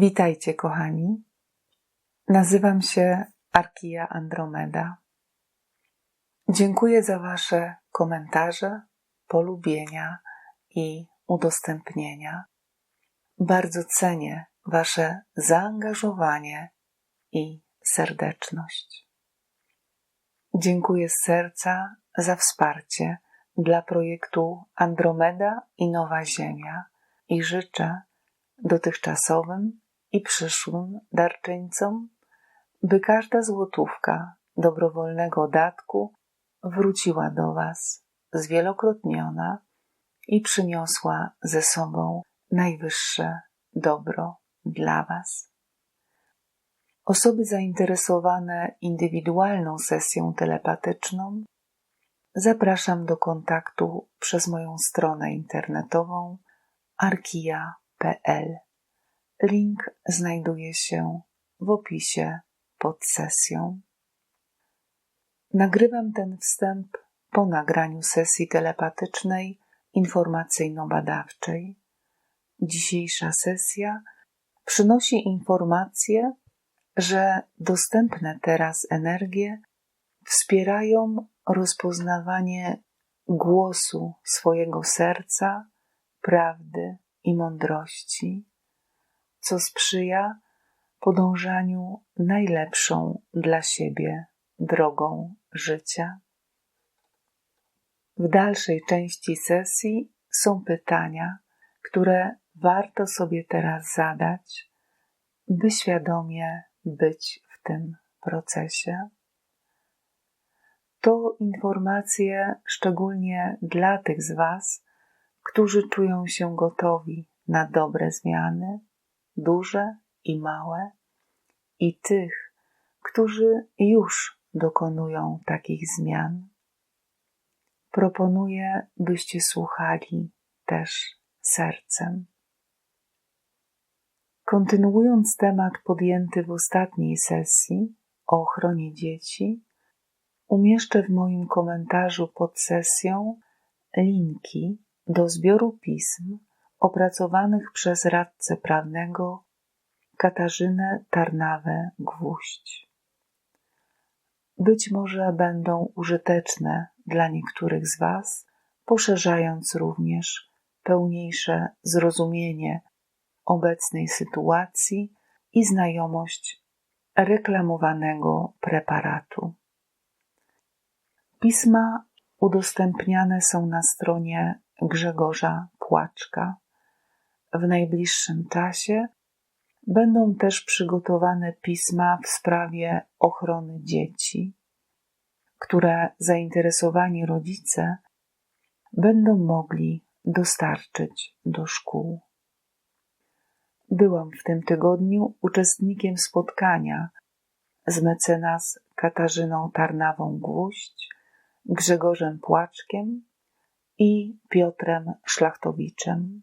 Witajcie, kochani. Nazywam się Arkija Andromeda. Dziękuję za Wasze komentarze, polubienia i udostępnienia. Bardzo cenię Wasze zaangażowanie i serdeczność. Dziękuję z serca za wsparcie dla projektu Andromeda i Nowa Ziemia i życzę dotychczasowym i przyszłym darczyńcom, by każda złotówka dobrowolnego datku wróciła do Was zwielokrotniona i przyniosła ze sobą najwyższe dobro dla Was. Osoby zainteresowane indywidualną sesją telepatyczną zapraszam do kontaktu przez moją stronę internetową arkija.pl. Link znajduje się w opisie pod sesją. Nagrywam ten wstęp po nagraniu sesji telepatycznej informacyjno-badawczej. Dzisiejsza sesja przynosi informację, że dostępne teraz energie wspierają rozpoznawanie głosu swojego serca, prawdy i mądrości, co sprzyja podążaniu najlepszą dla siebie drogą życia. W dalszej części sesji są pytania, które warto sobie teraz zadać, by świadomie być w tym procesie. To informacje szczególnie dla tych z Was, którzy czują się gotowi na dobre zmiany, duże i małe, i tych, którzy już dokonują takich zmian. Proponuję, byście słuchali też sercem. Kontynuując temat podjęty w ostatniej sesji o ochronie dzieci, umieszczę w moim komentarzu pod sesją linki do zbioru pism opracowanych przez radcę prawnego Katarzynę Tarnawę-Gwóźdź. Być może będą użyteczne dla niektórych z Was, poszerzając również pełniejsze zrozumienie obecnej sytuacji i znajomość reklamowanego preparatu. Pisma udostępniane są na stronie Grzegorza Płaczka. W najbliższym czasie będą też przygotowane pisma w sprawie ochrony dzieci, które zainteresowani rodzice będą mogli dostarczyć do szkół. Byłam w tym tygodniu uczestnikiem spotkania z mecenas Katarzyną Tarnawą-Gwóźdź, Grzegorzem Płaczkiem i Piotrem Szlachtowiczem.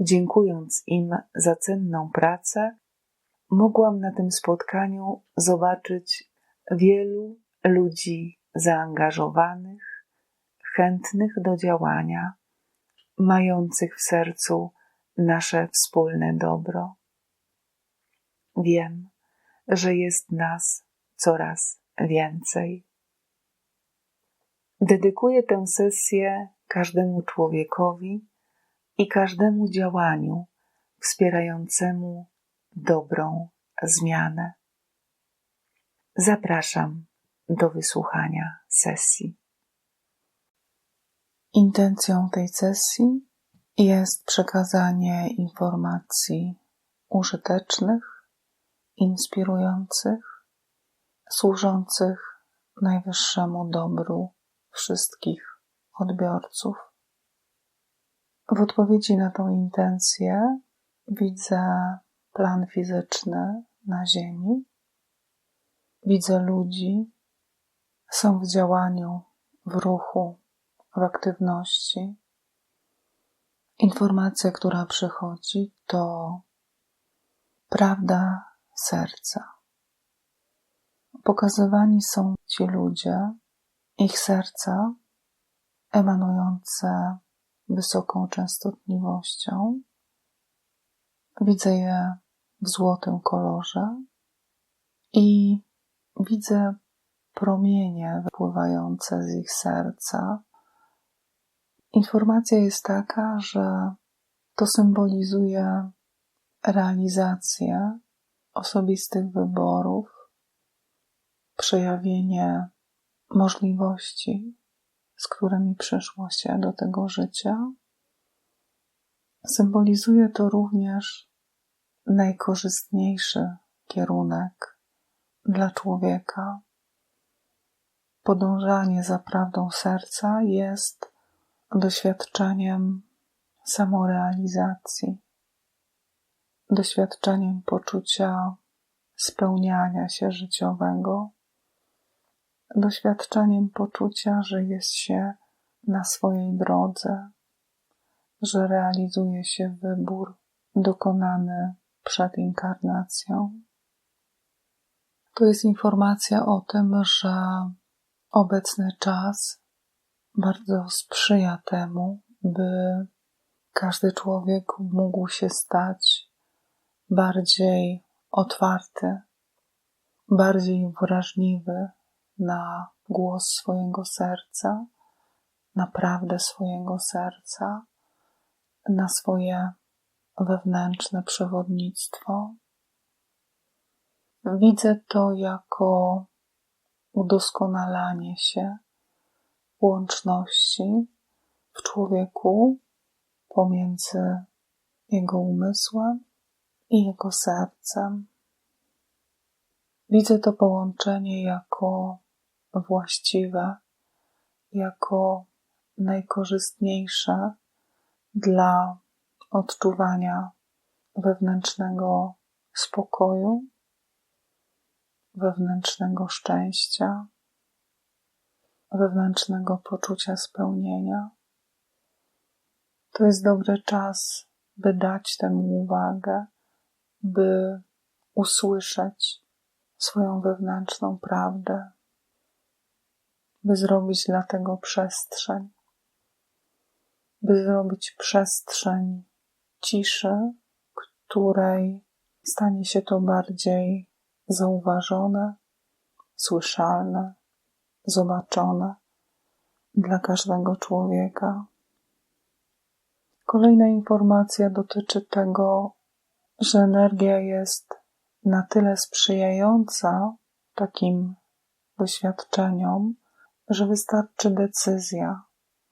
Dziękując im za cenną pracę, mogłam na tym spotkaniu zobaczyć wielu ludzi zaangażowanych, chętnych do działania, mających w sercu nasze wspólne dobro. Wiem, że jest nas coraz więcej. Dedykuję tę sesję każdemu człowiekowi i każdemu działaniu wspierającemu dobrą zmianę. Zapraszam do wysłuchania sesji. Intencją tej sesji jest przekazanie informacji użytecznych, inspirujących, służących najwyższemu dobru wszystkich odbiorców. W odpowiedzi na tą intencję widzę plan fizyczny na Ziemi, widzę ludzi, są w działaniu, w ruchu, w aktywności Informacja, która przychodzi, to prawda serca. Pokazywani są ci ludzie, ich serca emanujące wysoką częstotliwością, Widzę je w złotym kolorze i widzę promienie wypływające z ich serca. Informacja jest taka, że to symbolizuje realizację osobistych wyborów, przejawienie możliwości, z którymi przyszło się do tego życia. Symbolizuje to również najkorzystniejszy kierunek dla człowieka. Podążanie za prawdą serca jest doświadczeniem samorealizacji, doświadczeniem poczucia spełniania się życiowego, doświadczeniem poczucia, że jest się na swojej drodze, że realizuje się wybór dokonany przed inkarnacją. To jest informacja o tym, że obecny czas bardzo sprzyja temu, by każdy człowiek mógł się stać bardziej otwarty, bardziej wrażliwy na głos swojego serca, na prawdę swojego serca, na swoje wewnętrzne przewodnictwo. Widzę to jako udoskonalanie się łączności w człowieku pomiędzy jego umysłem i jego sercem. Widzę to połączenie jako właściwe, jako najkorzystniejsze dla odczuwania wewnętrznego spokoju, wewnętrznego szczęścia, wewnętrznego poczucia spełnienia. To jest dobry czas, by dać temu uwagę, by usłyszeć swoją wewnętrzną prawdę, by zrobić dla tego przestrzeń, by zrobić przestrzeń ciszy, której stanie się to bardziej zauważone, słyszalne, zobaczone dla każdego człowieka. Kolejna informacja dotyczy tego, że energia jest na tyle sprzyjająca takim doświadczeniom, że wystarczy decyzja,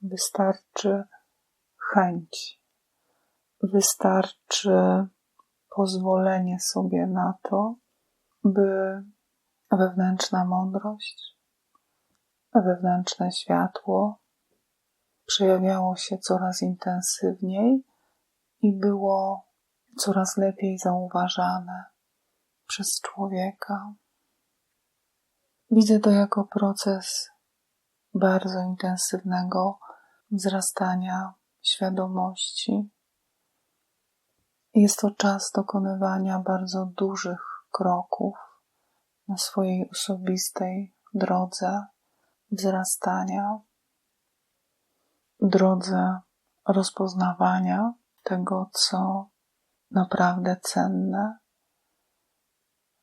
wystarczy chęć, wystarczy pozwolenie sobie na to, by wewnętrzna mądrość, wewnętrzne światło przejawiało się coraz intensywniej i było coraz lepiej zauważane przez człowieka. Widzę to jako proces bardzo intensywnego wzrastania świadomości. Jest to czas dokonywania bardzo dużych kroków na swojej osobistej drodze wzrastania, drodze rozpoznawania tego, co naprawdę cenne,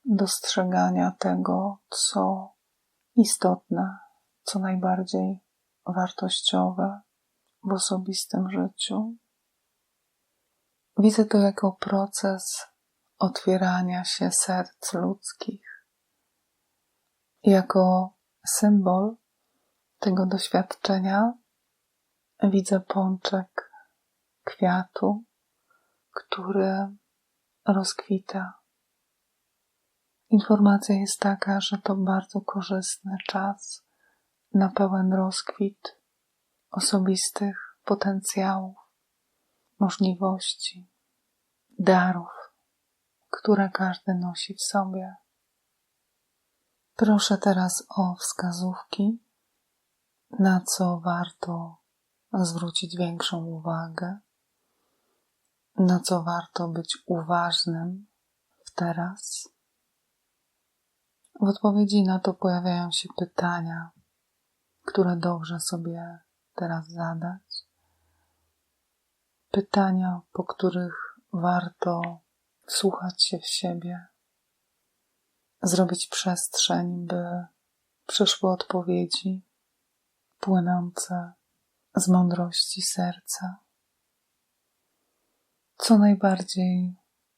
dostrzegania tego, co istotne, co najbardziej wartościowe w osobistym życiu. Widzę to jako proces otwierania się serc ludzkich, jako symbol tego doświadczenia widzę pączek kwiatu, który rozkwita. Informacja jest taka, że to bardzo korzystny czas na pełen rozkwit osobistych potencjałów, możliwości, darów, które każdy nosi w sobie. Proszę teraz o wskazówki, na co warto zwrócić większą uwagę, na co warto być uważnym w teraz. W odpowiedzi na to pojawiają się pytania, które dobrze sobie teraz zadać. Pytania, po których warto wsłuchać się w siebie, zrobić przestrzeń, by przyszły odpowiedzi płynące z mądrości serca. Co najbardziej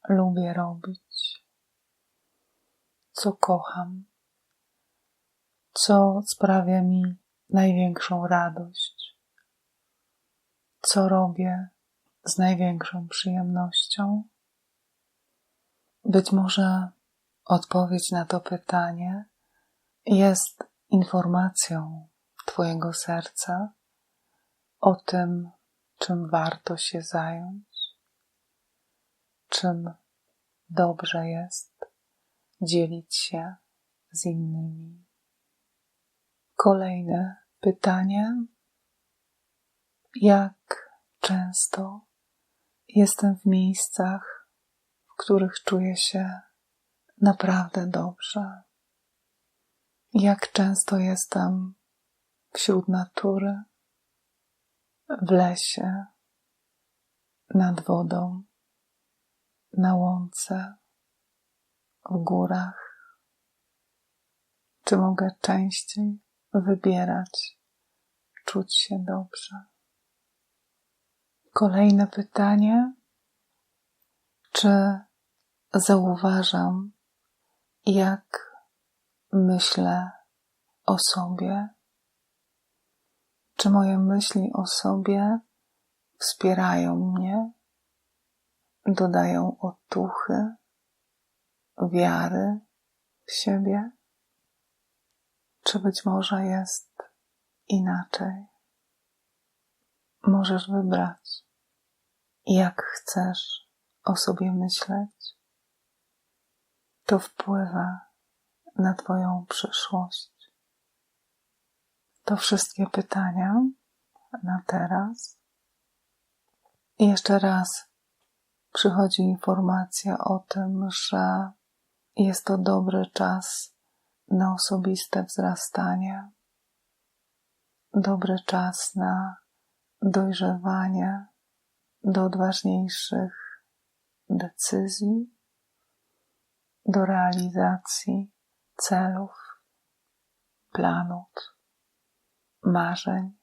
lubię robić, co kocham, co sprawia mi największą radość, co robię z największą przyjemnością. Być może odpowiedź na to pytanie jest informacją Twojego serca o tym, czym warto się zająć, czym dobrze jest dzielić się z innymi. Kolejne pytanie. Jak często jestem w miejscach, w których czuję się naprawdę dobrze? Jak często jestem wśród natury, w lesie, nad wodą, na łące, w górach? Czy mogę częściej wybierać, czuć się dobrze? Kolejne pytanie. Czy zauważam, jak myślę o sobie? Czy moje myśli o sobie wspierają mnie, dodają otuchy, wiary w siebie? Czy być może jest inaczej? Możesz wybrać, jak chcesz o sobie myśleć. To wpływa na Twoją przyszłość. To wszystkie pytania na teraz. I jeszcze raz przychodzi informacja o tym, że jest to dobry czas na osobiste wzrastanie, dobry czas na dojrzewanie do odważniejszych decyzji, do realizacji celów, planów, marzeń.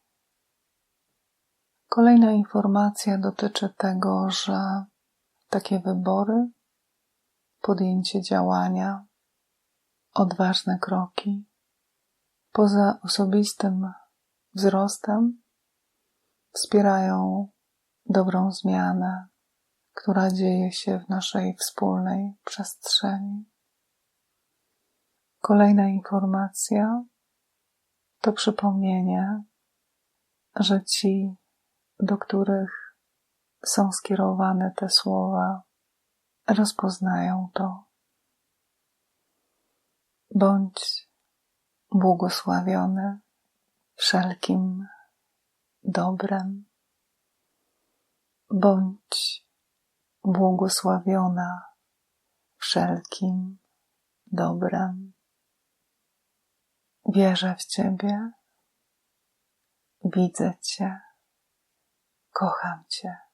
Kolejna informacja dotyczy tego, że takie wybory, podjęcie działania, odważne kroki, poza osobistym wzrostem, wspierają dobrą zmianę, która dzieje się w naszej wspólnej przestrzeni. Kolejna informacja to przypomnienie, że ci, do których są skierowane te słowa, rozpoznają to. Bądź błogosławiony wszelkim dobrem, bądź błogosławiona wszelkim dobrem. Wierzę w Ciebie, widzę Cię, kocham Cię.